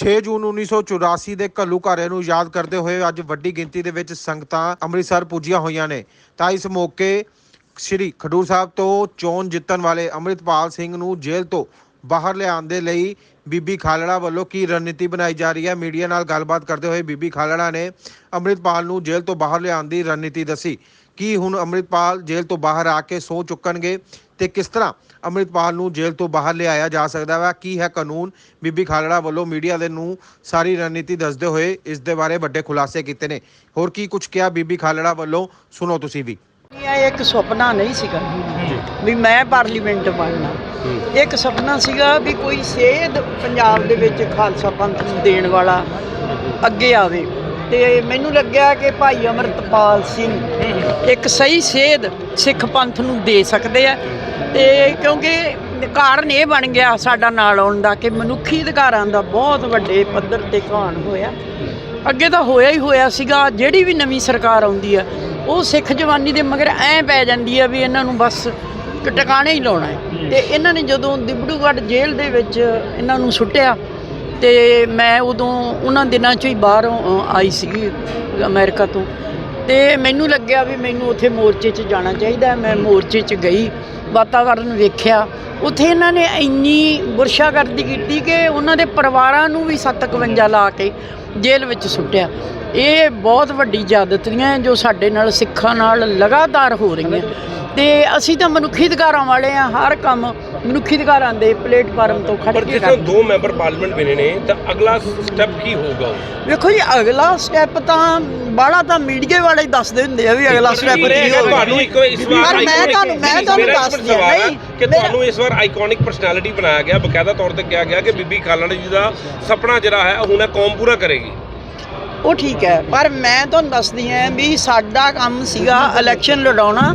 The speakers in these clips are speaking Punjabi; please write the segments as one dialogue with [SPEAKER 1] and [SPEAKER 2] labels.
[SPEAKER 1] 6 ਜੂਨ 1984 ਦੇ ਘੱਲੂਘਾਰੇ ਨੂੰ ਯਾਦ ਕਰਦੇ ਹੋਏ ਅੱਜ ਵੱਡੀ ਗਿਣਤੀ ਦੇ ਵਿੱਚ ਸੰਗਤਾਂ ਅੰਮ੍ਰਿਤਸਰ ਪੁੱਜੀਆਂ ਹੋਈਆਂ ਨੇ। ਤਾਂ ਇਸ ਮੌਕੇ ਸ੍ਰੀ ਖਡੂਰ ਸਾਹਿਬ ਤੋਂ ਚੋਣ ਜਿੱਤਣ ਵਾਲੇ ਅੰਮ੍ਰਿਤਪਾਲ ਸਿੰਘ ਨੂੰ ਜੇਲ੍ਹ ਤੋਂ ਬਾਹਰ ਲਿਆਉਣ ਦੇ ਲਈ ਬੀਬੀ ਖਾਲੜਾ ਵੱਲੋਂ ਕੀ ਰਣਨੀਤੀ ਬਣਾਈ ਜਾ ਰਹੀ ਹੈ? ਮੀਡੀਆ ਨਾਲ ਗੱਲਬਾਤ ਕਰਦੇ ਹੋਏ ਬੀਬੀ ਖਾਲੜਾ ਨੇ ਅੰਮ੍ਰਿਤਪਾਲ ਨੂੰ ਜੇਲ੍ਹ ਤੋਂ ਬਾਹਰ ਲਿਆਉਣ ਦੀ ਰਣਨੀਤੀ ਦੱਸੀ। ਕੀ ਹੁਣ ਅੰਮ੍ਰਿਤਪਾਲ ਜੇਲ੍ਹ ਤੋਂ ਬਾਹਰ ਆ ਕੇ ਸੋ ਚੁੱਕਣਗੇ? ਤੇ ਕਿਸ ਤਰ੍ਹਾਂ ਅੰਮ੍ਰਿਤਪਾਲ ਨੂੰ ਜੇਲ੍ਹ ਤੋਂ ਬਾਹਰ ਲਿਆਇਆ ਜਾ ਸਕਦਾ ਹੈ ਕੀ ਹੈ ਕਾਨੂੰਨ? ਬੀਬੀ ਖਾਲੜਾ ਵੱਲੋਂ ਮੀਡੀਆ ਦੇ ਨੂੰ ਸਾਰੀ ਰਣਨੀਤੀ ਦੱਸਦੇ ਹੋਏ ਇਸ ਦੇ ਬਾਰੇ ਵੱਡੇ ਖੁਲਾਸੇ ਕੀਤੇ ਨੇ। ਹੋਰ ਕੀ ਕੁਝ ਕਿਹਾ ਬੀਬੀ ਖਾਲੜਾ ਵੱਲੋਂ? ਸੁਣੋ ਤੁਸੀਂ ਵੀ।
[SPEAKER 2] ਇਹ ਇੱਕ ਸੁਪਨਾ ਨਹੀਂ ਸੀਗਾ। ਵੀ ਮੈਂ ਪਾਰਲੀਮੈਂਟ ਬਣਨਾ। ਇੱਕ ਸੁਪਨਾ ਸੀਗਾ ਵੀ ਕੋਈ ਸੇਧ ਪੰਜਾਬ ਦੇ ਵਿੱਚ ਖਾਲਸਾ ਪੰਥ ਨੂੰ ਦੇਣ ਵਾਲਾ ਅੱਗੇ ਆਵੇ। ਤੇ ਮੈਨੂੰ ਲੱਗਿਆ ਕਿ ਭਾਈ ਅਮਰਤਪਾਲ ਸਿੰਘ ਇੱਕ ਸਹੀ ਸੇਧ ਸਿੱਖ ਪੰਥ ਨੂੰ ਦੇ ਸਕਦੇ ਆ ਤੇ ਕਿਉਂਕਿ ਕਾਰਨ ਇਹ ਬਣ ਗਿਆ ਸਾਡਾ ਨਾਲ ਆਉਣ ਦਾ ਕਿ ਮਨੁੱਖੀ ਅਧਿਕਾਰਾਂ ਦਾ ਬਹੁਤ ਵੱਡੇ ਪੱਧਰ ਤੇ ਘਾਣ ਹੋਇਆ। ਅੱਗੇ ਤਾਂ ਹੋਇਆ ਹੀ ਹੋਇਆ ਸੀਗਾ, ਜਿਹੜੀ ਵੀ ਨਵੀਂ ਸਰਕਾਰ ਆਉਂਦੀ ਆ, ਉਹ ਸਿੱਖ ਜਵਾਨੀ ਦੇ ਮਗਰ ਐ ਪੈ ਜਾਂਦੀ ਆ ਵੀ ਇਹਨਾਂ ਨੂੰ ਬਸ ਟਿਕਾਣੇ ਹੀ ਲਾਉਣਾ ਹੈ। ਤੇ ਇਹਨਾਂ ਨੇ ਜਦੋਂ ਦਿਬੜੂਗੜ੍ਹ ਜੇਲ੍ਹ ਦੇ ਵਿੱਚ ਇਹਨਾਂ ਨੂੰ ਸੁੱਟਿਆ ਤੇ ਮੈਂ ਉਦੋਂ ਉਹਨਾਂ ਦਿਨਾਂ 'ਚੋਂ ਹੀ ਬਾਹਰੋਂ ਆਈ ਸੀਗੀ ਅਮਰੀਕਾ ਤੋਂ। ਤੇ ਮੈਨੂੰ ਲੱਗਿਆ ਵੀ ਮੈਨੂੰ ਉੱਥੇ ਮੋਰਚੇ 'ਚ ਜਾਣਾ ਚਾਹੀਦਾ ਮੈਂ ਮੋਰਚੇ 'ਚ ਗਈ, ਵਾਤਾਵਰਨ ਵੇਖਿਆ। ਉੱਥੇ ਇਹਨਾਂ ਨੇ ਇੰਨੀ ਬੁਰਸ਼ਾਗਰਦੀ ਕੀਤੀ ਕਿ ਉਹਨਾਂ ਦੇ ਪਰਿਵਾਰਾਂ ਨੂੰ ਵੀ 751 ਲਾ ਕੇ ਜੇਲ੍ਹ ਵਿੱਚ ਸੁੱਟਿਆ। ਇਹ ਬਹੁਤ ਵੱਡੀ ਜ਼ਿਆਦਤੀਆਂ ਹੈ ਜੋ ਸਾਡੇ ਨਾਲ, ਸਿੱਖਾਂ ਨਾਲ ਲਗਾਤਾਰ ਹੋ ਰਹੀਆਂ। ਤੇ ਅਸੀਂ ਤਾਂ ਮਨੁੱਖੀ ਅਧਿਕਾਰਾਂ ਵਾਲੇ ਆ ਹਰ ਕੰਮ ਮਨੁੱਖੀ ਅਧਿਕਾਰਾਂ ਦੇ ਪਲੇਟਫਾਰਮ ਤੋਂ ਖੜ ਕੇ ਕਰਦੇ
[SPEAKER 3] ਦੋ ਮੈਂਬਰ ਪਾਰਲੀਮੈਂਟ ਬਣੇ ਨੇ ਤਾਂ ਅਗਲਾ ਸਟੈਪ ਕੀ ਹੋਊਗਾ?
[SPEAKER 2] ਵੇਖੋ ਜੀ ਅਗਲਾ ਸਟੈਪ ਤਾਂ ਬਾਹਲਾ ਤਾਂ ਮੀਡੀਆ ਵਾਲੇ ਹੀ ਦੱਸਦੇ ਹੁੰਦੇ ਆ ਵੀ ਅਗਲਾ ਸਟੈਪ ਕੀ ਹੋਊਗਾ।
[SPEAKER 3] ਤੁਹਾਨੂੰ ਇੱਕ ਇਸ ਵਾਰ
[SPEAKER 2] ਮੈਂ ਤੁਹਾਨੂੰ- ਮੈਂ ਤੁਹਾਨੂੰ ਹੈ ਨਹੀਂ,
[SPEAKER 3] ਕਿ ਤੁਹਾਨੂੰ ਇਸ ਵਾਰ ਆਈਕੋਨਿਕ ਪਰਸਨੈਲਿਟੀ ਬਣਾਇਆ ਗਿਆ ਬਕਾਇਦਾ ਤੌਰ ਤੇ ਕਿਹਾ ਗਿਆ ਕਿ ਬੀਬੀ ਖਾਲੜਾ ਜੀ ਦਾ ਸੁਪਨਾ ਜਿਹੜਾ ਹੈ ਹੁਣ ਇਹ ਕੌਮ ਪੂਰਾ ਕਰੇਗੀ।
[SPEAKER 2] ਉਹ ਠੀਕ ਹੈ ਪਰ ਮੈਂ ਤੁਹਾਨੂੰ ਦੱਸਦੀ ਹਾਂ ਵੀ ਸਾਡਾ ਕੰਮ ਸੀਗਾ ਇਲੈਕਸ਼ਨ ਲੜਾਉਣਾ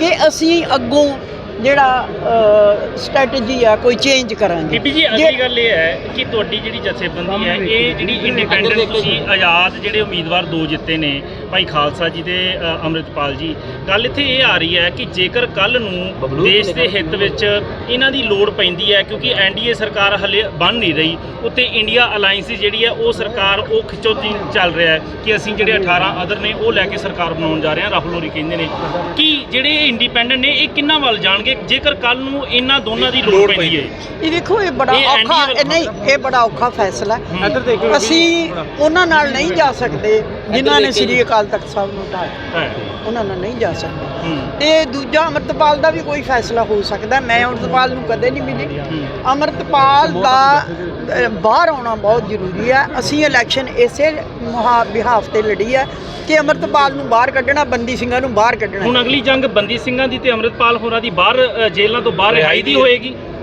[SPEAKER 2] ਕਿ ਅਸੀਂ ਅੱਗੋਂ ਜਿਹੜਾ ਸਟ੍ਰੈਟਜੀ ਆ ਕੋਈ ਚੇਂਜ ਕਰਾਂਗੇ।
[SPEAKER 4] ਬੀਬੀ ਜੀ ਅਗਲੀ ਗੱਲ ਇਹ ਹੈ ਕਿ ਤੁਹਾਡੀ ਜਿਹੜੀ ਜਥੇਬੰਦੀ ਹੈ ਇਹ ਜਿਹੜੀ ਇੰਡੀਪੈਂਡੈਂਟ ਤੁਸੀਂ ਆਜ਼ਾਦ ਜਿਹੜੇ ਉਮੀਦਵਾਰ ਦੋ ਜਿੱਤੇ ਨੇ ਭਾਈ ਖਾਲਸਾ ਜੀ ਤੇ ਅੰਮ੍ਰਿਤਪਾਲ ਜੀ ਗੱਲ ਇੱਥੇ ਇਹ ਆ ਰਹੀ ਹੈ ਕਿ ਜੇਕਰ ਕੱਲ ਨੂੰ ਦੇਸ਼ ਦੇ ਹਿੱਤ ਵਿੱਚ ਇਹਨਾਂ ਦੀ ਲੋੜ ਪੈਂਦੀ ਹੈ ਕਿਉਂਕਿ ਐਨਡੀਏ ਸਰਕਾਰ ਹਲੇ ਬਣ ਨਹੀਂ ਰਹੀ ਉੱਤੇ ਇੰਡੀਆ ਅਲਾਈਅੰਸ ਜਿਹੜੀ ਹੈ ਉਹ ਸਰਕਾਰ ਉਹ ਖਿੱਚੋਤੀ ਚੱਲ ਰਿਹਾ ਹੈ ਕਿ ਅਸੀਂ ਜਿਹੜੇ 18 ਅਦਰ ਨੇ ਉਹ ਲੈ ਕੇ ਸਰਕਾਰ ਬਣਾਉਣ ਜਾ ਰਹੇ ਹਾਂ ਰਾਹੁਲ ਹੋਰੀ ਕਹਿੰਦੇ ਨੇ। ਕਿ ਜਿਹੜੇ ਇੰਡੀਪੈਂਡੈਂਟ ਨੇ ਇਹ ਕਿੰਨਾ ਵੱਲ ਜਾਣਗੇ? ਜੇਕਰ ਕੱਲ ਨੂੰ ਇਹਨਾਂ ਦੋਨਾਂ ਦੀ ਲੋੜ ਪੈਂਦੀ ਹੈ।
[SPEAKER 2] ਇਹ ਦੇਖੋ ਇਹ ਬੜਾ
[SPEAKER 4] ਇਹ
[SPEAKER 2] ਔਖਾ ਇਹ ਨਹੀਂ ਇਹ ਬੜਾ ਔਖਾ ਫੈਸਲਾ ਹੈ। ਅਸੀਂ ਉਹਨਾਂ ਨਾਲ ਨਹੀਂ ਜਾ ਸਕਦੇ ਜਿਨ੍ਹਾਂ ਨੇ ਸ੍ਰੀ ਅਕਾਲ ਤਖਤ ਸਾਹਿਬ ਨੂੰ ਢਾਇਆ
[SPEAKER 4] ਹੈ।
[SPEAKER 2] ਉਹਨਾਂ ਨਾਲ ਨਹੀਂ ਜਾ ਸਕਦੇ।
[SPEAKER 4] ਹੂੰ।
[SPEAKER 2] ਤੇ ਦੂਜਾ ਅਮਰਤਪਾਲ ਦਾ ਵੀ ਕੋਈ ਫੈਸਲਾ ਹੋ ਸਕਦਾ। ਮੈਂ ਅਮਰਤਪਾਲ ਨੂੰ ਕਦੇ ਨਹੀਂ ਮਿਲੀ। ਅਮਰਤਪਾਲ ਦਾ ਅ, ਬਾਹਰ ਆਉਣਾ ਬਹੁਤ ਜ਼ਰੂਰੀ ਹੈ। ਅਸੀਂ ਇਲੈਕਸ਼ਨ ਇਸੇ ਮੁਹਾ ਬਿਹਾਫ ਤੇ ਲੜੀ ਹੈ ਕਿ ਅਮਰਤਪਾਲ ਨੂੰ ਬਾਹਰ ਕੱਢਣਾ ਬੰਦੀ ਸਿੰਘਾਂ ਨੂੰ ਬਾਹਰ ਕੱਢਣਾ।
[SPEAKER 4] ਹੁਣ ਅਗਲੀ ਜੰਗ ਬੰਦੀ ਸਿੰਘਾਂ ਦੀ ਤੇ ਅੰਮ੍ਰਿਤਪਾਲ ਹੋਰਾਂ ਦੀ ਬਾਹਰ ਜੇਲ੍ਹਾਂ ਤੋਂ ਬਾਹਰ ਰਿਹਾਈ ਦੀ ਹੋਏਗੀ?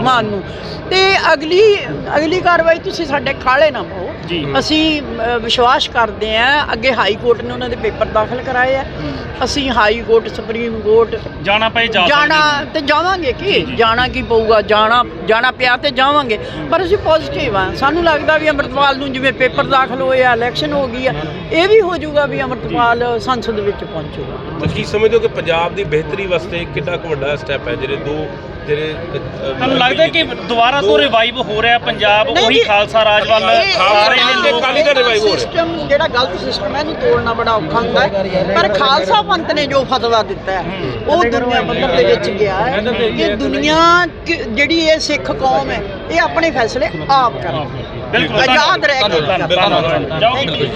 [SPEAKER 2] ਮਾਨ ਨੂੰ। ਤੇ ਅਗਲੀ ਅਗਲੀ ਕਾਰਵਾਈ ਤੁਸੀਂ ਸਾਡੇ ਖਾਲੇ ਨਾ ਪਾਓ। ਅਸੀਂ ਵਿਸ਼ਵਾਸ ਕਰਦੇ ਹਾਂ ਅੱਗੇ ਹਾਈ ਕੋਰਟ ਨੇ ਉਹਨਾਂ ਦੇ ਪੇਪਰ ਦਾਖਲ ਕਰਾਏ ਆ। ਅਸੀਂ ਹਾਈ ਕੋਰਟ ਸੁਪਰੀਮ ਕੋਰਟ
[SPEAKER 4] ਜਾਣਾ ਪਏ ਜਾ
[SPEAKER 2] ਜਾਣਾ ਤੇ ਜਾਵਾਂਗੇ ਕੀ। ਜਾਣਾ ਕੀ ਪਊਗਾ? ਜਾਣਾ ਜਾਣਾ ਪਿਆ ਤੇ ਜਾਵਾਂਗੇ। ਪਰ ਅਸੀਂ ਪੋਜ਼ਿਟਿਵ ਆ ਸਾਨੂੰ ਲੱਗਦਾ ਵੀ ਅੰਮ੍ਰਿਤਪਾਲ ਨੂੰ ਜਿਵੇਂ ਪੇਪਰ ਦਾਖਲ ਹੋਏ ਆ ਇਲੈਕਸ਼ਨ ਹੋ ਗਈ ਆ ਇਹ ਵੀ ਹੋ ਜਾਊਗਾ ਵੀ ਅੰਮ੍ਰਿਤਪਾਲ ਸੰਸਦ ਵਿੱਚ ਪਹੁੰਚੂਗਾ।
[SPEAKER 3] ਕੀ ਸਮਝਦੇ ਹੋ ਕਿ ਪੰਜਾਬ ਦੀ ਬਿਹਤਰੀ ਵਾਸਤੇ ਕਿੰਨਾ ਕੁ ਵੱਡਾ ਸਟੈਪ ਹੈ? ਜਿਹੜੇ ਦੋ ਜਿਹੜੇ
[SPEAKER 4] ਤੁਹਾਨੂੰ ਲੱਗਦਾ ਕਿ ਦੁਬਾਰਾ ਤੋਂ ਰਿਵਾਈਵ ਹੋ ਰਿਹਾ ਪੰਜਾਬ? ਉਹੀ ਖਾਲਸਾ ਰਾਜ ਵੱਲ
[SPEAKER 2] ਇਹ-
[SPEAKER 4] ਆ ਰਹੇ ਨੇ
[SPEAKER 3] ਇਹ
[SPEAKER 4] ਲੋਕ
[SPEAKER 3] ਅਕਾਲੀ ਦਾ revive ਹੋ ਰਿਹਾ।
[SPEAKER 2] ਸਿਸਟਮ ਜਿਹੜਾ ਗਲਤ ਸਿਸਟਮ ਹੈ ਇਹਨੂੰ ਤੋੜਨਾ ਬੜਾ ਔਖਾ ਹੁੰਦਾ ਹੈ। ਪਰ ਖਾਲਸਾ ਪੰਥ ਨੇ ਜੋ ਫਤਵਾ ਦਿੱਤਾ ਹੈ ਉਹ ਦੁਨੀਆ ਪੱਧਰ ਦੇ ਵਿੱਚ ਗਿਆ ਹੈ। ਕਿ ਦੁਨੀਆ ਜਿਹੜੀ ਇਹ ਸਿੱਖ ਕੌਮ ਹੈ ਇਹ ਆਪਣੇ ਫੈਸਲੇ ਆਪ ਕਰੇ।
[SPEAKER 3] ਬਿਲਕੁਲ।
[SPEAKER 4] ਆਜ਼ਾਦ ਰਹਿ ਕੇ